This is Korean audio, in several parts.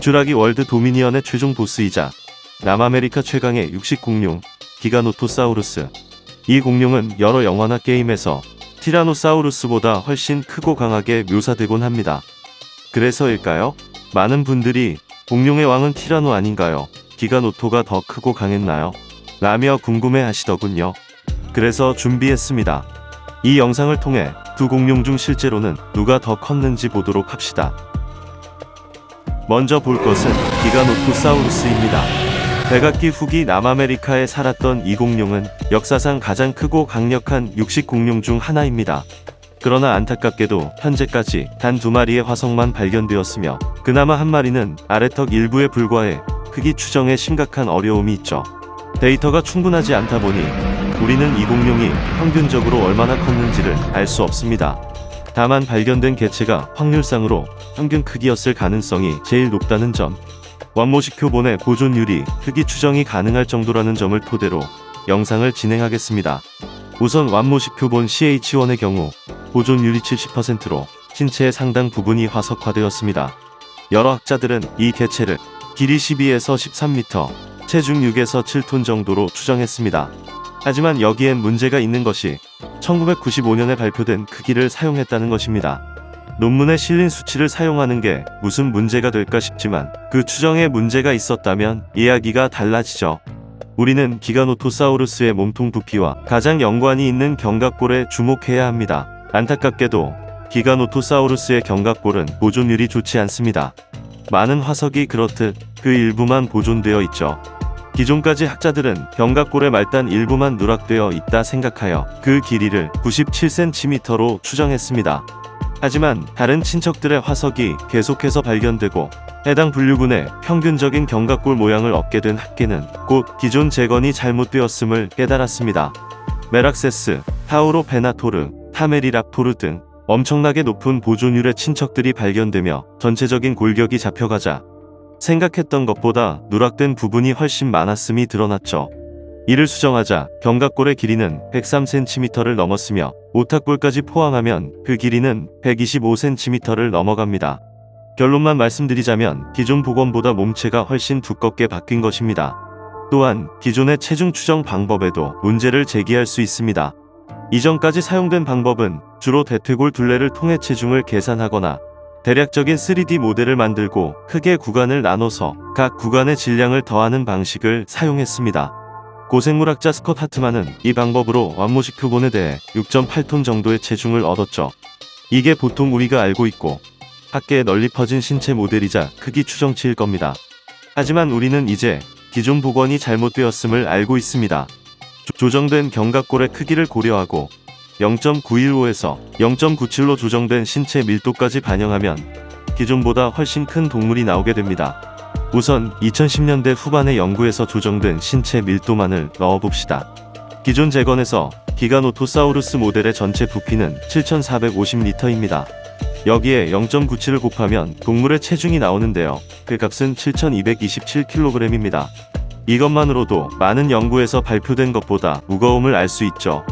쥬라기 월드 도미니언의 최종 보스이자 남아메리카 최강의 육식 공룡 기가노토사우루스. 이 공룡은 여러 영화나 게임에서 티라노사우루스보다 훨씬 크고 강하게 묘사되곤 합니다. 그래서일까요? 많은 분들이 공룡의 왕은 티라노 아닌가요? 기가노토가 더 크고 강했나요? 라며 궁금해 하시더군요. 그래서 준비했습니다. 이 영상을 통해 두 공룡 중 실제로는 누가 더 컸는지 보도록 합시다. 먼저 볼 것은 기가노토사우루스입니다. 백악기 후기 남아메리카에 살았던 이 공룡은 역사상 가장 크고 강력한 육식 공룡 중 하나입니다. 그러나 안타깝게도 현재까지 단 두 마리의 화석만 발견되었으며 그나마 한 마리는 아래턱 일부에 불과해 크기 추정에 심각한 어려움이 있죠. 데이터가 충분하지 않다 보니 우리는 이 공룡이 평균적으로 얼마나 컸는지를 알 수 없습니다. 다만 발견된 개체가 확률상으로 평균 크기였을 가능성이 제일 높다는 점. 완모식 표본의 보존율이 크기 추정이 가능할 정도라는 점을 토대로 영상을 진행하겠습니다. 우선 완모식 표본 CH1의 경우 보존율이 70%로 신체의 상당 부분이 화석화되었습니다. 여러 학자들은 이 개체를 길이 12에서 13m, 체중 6에서 7톤 정도로 추정했습니다. 하지만 여기엔 문제가 있는 것이 1995년에 발표된 크기를 사용했다는 것입니다. 논문에 실린 수치를 사용하는 게 무슨 문제가 될까 싶지만 그 추정에 문제가 있었다면 이야기가 달라지죠. 우리는 기가노토사우루스의 몸통 부피와 가장 연관이 있는 견갑골에 주목해야 합니다. 안타깝게도 기가노토사우루스의 견갑골은 보존율이 좋지 않습니다. 많은 화석이 그렇듯 그 일부만 보존되어 있죠. 기존까지 학자들은 견갑골의 말단 일부만 누락되어 있다 생각하여 그 길이를 97cm로 추정했습니다. 하지만 다른 친척들의 화석이 계속해서 발견되고 해당 분류군의 평균적인 견갑골 모양을 얻게 된 학계는 곧 기존 재건이 잘못되었음을 깨달았습니다. 메락세스, 타우로 베나토르, 타메리랍토르 등 엄청나게 높은 보존율의 친척들이 발견되며 전체적인 골격이 잡혀가자 생각했던 것보다 누락된 부분이 훨씬 많았음이 드러났죠. 이를 수정하자 견갑골의 길이는 103cm를 넘었으며 오탁골까지 포함하면 그 길이는 125cm를 넘어갑니다. 결론만 말씀드리자면 기존 복원보다 몸체가 훨씬 두껍게 바뀐 것입니다. 또한 기존의 체중 추정 방법에도 문제를 제기할 수 있습니다. 이전까지 사용된 방법은 주로 대퇴골 둘레를 통해 체중을 계산하거나 대략적인 3D 모델을 만들고 크게 구간을 나눠서 각 구간의 질량을 더하는 방식을 사용했습니다. 고생물학자 스컷 하트만은 이 방법으로 완모식 표본에 대해 6.8톤 정도의 체중을 얻었죠. 이게 보통 우리가 알고 있고 학계에 널리 퍼진 신체 모델이자 크기 추정치일 겁니다. 하지만 우리는 이제 기존 복원이 잘못되었음을 알고 있습니다. 조- 조정된 견갑골의 크기를 고려하고 0.915에서 0.97로 조정된 신체 밀도까지 반영하면 기존보다 훨씬 큰 동물이 나오게 됩니다. 우선 2010년대 후반의 연구에서 조정된 신체 밀도만을 넣어봅시다. 기존 재건에서 기가노토사우루스 모델의 전체 부피는 7,450리터입니다. 여기에 0.97을 곱하면 동물의 체중이 나오는데요. 그 값은 7,227kg입니다. 이것만으로도 많은 연구에서 발표된 것보다 무거움을 알 수 있죠.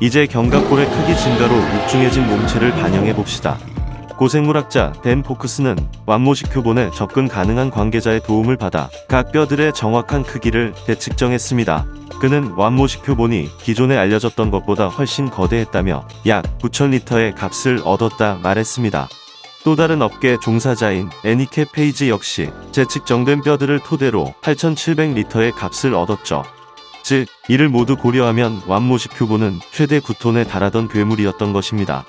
이제 견갑골의 크기 증가로 육중해진 몸체를 반영해 봅시다. 고생물학자 댄 포크스는 완모식 표본에 접근 가능한 관계자의 도움을 받아 각 뼈들의 정확한 크기를 대측정했습니다. 그는 완모식 표본이 기존에 알려졌던 것보다 훨씬 거대했다며 약 9,000리터의 값을 얻었다 말했습니다. 또 다른 업계 종사자인 애니케 페이지 역시 재측정된 뼈들을 토대로 8,700리터의 값을 얻었죠. 즉, 이를 모두 고려하면 완모식 표본은 최대 9톤에 달하던 괴물이었던 것입니다.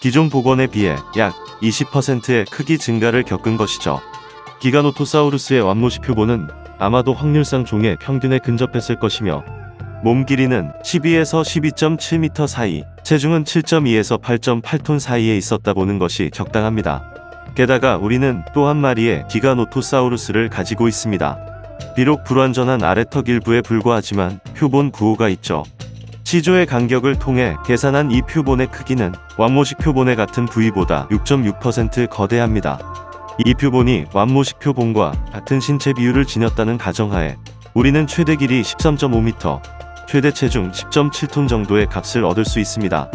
기존 복원에 비해 약 20%의 크기 증가를 겪은 것이죠. 기가노토사우루스의 완모식 표본은 아마도 확률상 종의 평균에 근접했을 것이며 몸 길이는 12에서 12.7m 사이, 체중은 7.2에서 8.8톤 사이에 있었다 보는 것이 적당합니다. 게다가 우리는 또 한 마리의 기가노토사우루스를 가지고 있습니다. 비록 불완전한 아래턱 일부에 불과하지만 표본 구호가 있죠. 시조의 간격을 통해 계산한 이 표본의 크기는 완모식 표본의 같은 부위보다 6.6% 거대합니다. 이 표본이 완모식 표본과 같은 신체 비율을 지녔다는 가정하에 우리는 최대 길이 13.5m, 최대 체중 10.7톤 정도의 값을 얻을 수 있습니다.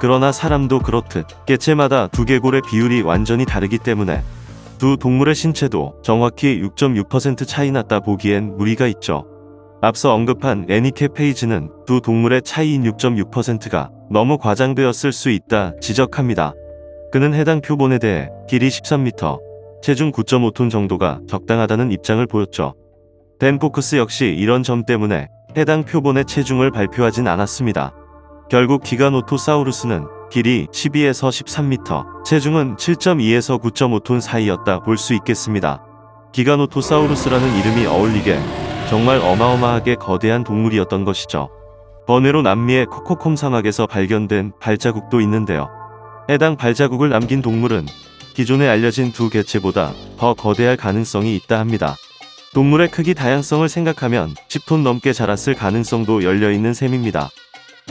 그러나 사람도 그렇듯 개체마다 두개골의 비율이 완전히 다르기 때문에 두 동물의 신체도 정확히 6.6% 차이 났다 보기엔 무리가 있죠. 앞서 언급한 애니케 페이지는 두 동물의 차이인 6.6%가 너무 과장되었을 수 있다 지적합니다. 그는 해당 표본에 대해 길이 13m, 체중 9.5톤 정도가 적당하다는 입장을 보였죠. 댄 포크스 역시 이런 점 때문에 해당 표본의 체중을 발표하진 않았습니다. 결국 기가노토사우루스는 길이 12에서 13m, 체중은 7.2에서 9.5톤 사이였다 볼 수 있겠습니다. 기가노토사우루스라는 이름이 어울리게 정말 어마어마하게 거대한 동물이었던 것이죠. 번외로 남미의 코코콤 사막에서 발견된 발자국도 있는데요. 해당 발자국을 남긴 동물은 기존에 알려진 두 개체보다 더 거대할 가능성이 있다 합니다. 동물의 크기 다양성을 생각하면 10톤 넘게 자랐을 가능성도 열려 있는 셈입니다.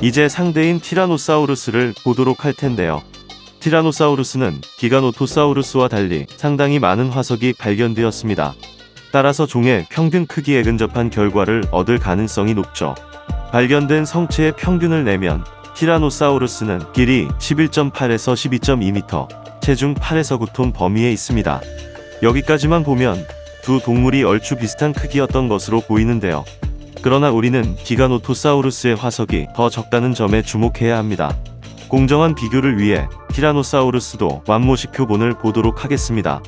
이제 상대인 티라노사우루스를 보도록 할 텐데요. 티라노사우루스는 기가노토사우루스와 달리 상당히 많은 화석이 발견되었습니다. 따라서 종의 평균 크기에 근접한 결과를 얻을 가능성이 높죠. 발견된 성체의 평균을 내면 티라노사우루스는 길이 11.8에서 12.2m, 체중 8에서 9톤 범위에 있습니다. 여기까지만 보면 두 동물이 얼추 비슷한 크기였던 것으로 보이는데요. 그러나 우리는 기가노토사우루스의 화석이 더 적다는 점에 주목해야 합니다. 공정한 비교를 위해 티라노사우루스도 완모식 표본을 보도록 하겠습니다.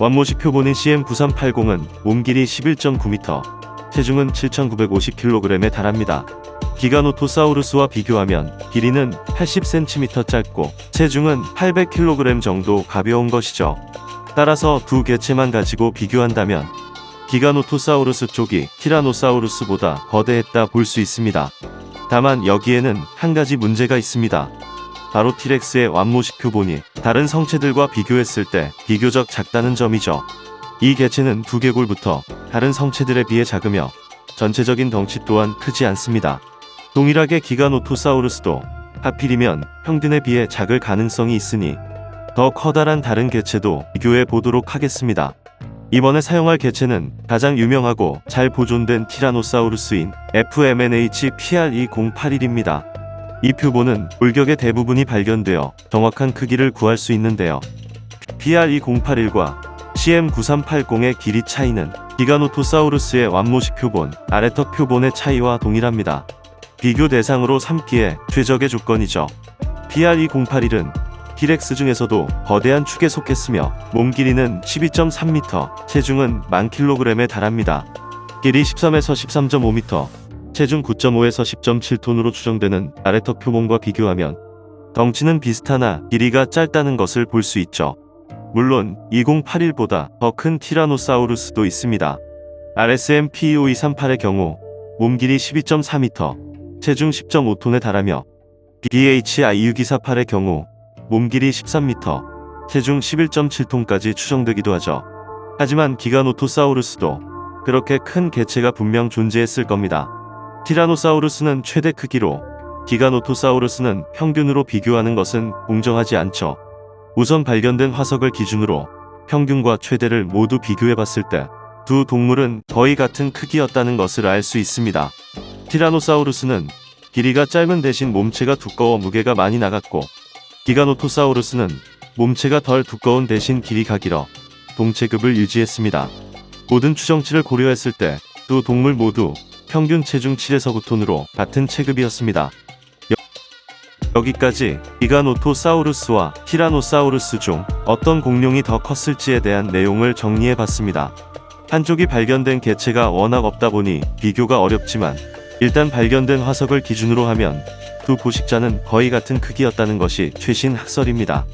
완모식 표본인 CM9380은 몸 길이 11.9m, 체중은 7,950kg에 달합니다. 기가노토사우루스와 비교하면 길이는 80cm 짧고 체중은 800kg 정도 가벼운 것이죠. 따라서 두 개체만 가지고 비교한다면 기가노토사우루스 쪽이 티라노사우루스보다 거대했다 볼 수 있습니다. 다만 여기에는 한 가지 문제가 있습니다. 바로 티렉스의 완모식 표본이 다른 성체들과 비교했을 때 비교적 작다는 점이죠. 이 개체는 두개골부터 다른 성체들에 비해 작으며 전체적인 덩치 또한 크지 않습니다. 동일하게 기가노토사우루스도 하필이면 평균에 비해 작을 가능성이 있으니 더 커다란 다른 개체도 비교해 보도록 하겠습니다. 이번에 사용할 개체는 가장 유명하고 잘 보존된 티라노사우루스인 FMNH PR2081입니다. 이 표본은 골격의 대부분이 발견되어 정확한 크기를 구할 수 있는데요. PR2081과 CM9380의 길이 차이는 기가노토사우루스의 완모식 표본, 아래턱 표본의 차이와 동일합니다. 비교 대상으로 삼기에 최적의 조건이죠. PR2081은 티렉스 중에서도 거대한 축에 속했으며 몸 길이는 12.3m, 체중은 만 킬로그램에 달합니다. 길이 13에서 13.5m, 체중 9.5에서 10.7톤으로 추정되는 아래턱 표본과 비교하면 덩치는 비슷하나 길이가 짧다는 것을 볼 수 있죠. 물론 2081보다 더 큰 티라노사우루스도 있습니다. RSM PE5238의 경우 몸 길이 12.4m, 체중 10.5톤에 달하며 BHI6248의 경우 몸 길이 13m, 체중 11.7톤까지 추정되기도 하죠. 하지만 기가노토사우루스도 그렇게 큰 개체가 분명 존재했을 겁니다. 티라노사우루스는 최대 크기로 기가노토사우루스는 평균으로 비교하는 것은 공정하지 않죠. 우선 발견된 화석을 기준으로 평균과 최대를 모두 비교해 봤을 때 두 동물은 거의 같은 크기였다는 것을 알 수 있습니다. 티라노사우루스는 길이가 짧은 대신 몸체가 두꺼워 무게가 많이 나갔고 기가노토사우루스는 몸체가 덜 두꺼운 대신 길이가 길어 동체급을 유지했습니다. 모든 추정치를 고려했을 때 두 동물 모두 평균 체중 7에서 9톤으로 같은 체급이었습니다. 여, 기까지 기가노토사우루스와 티라노사우루스 중 어떤 공룡이 더 컸을지에 대한 내용을 정리해 봤습니다. 한쪽이 발견된 개체가 워낙 없다 보니 비교가 어렵지만 일단 발견된 화석을 기준으로 하면 두 포식자는 거의 같은 크기였다는 것이 최신 학설입니다.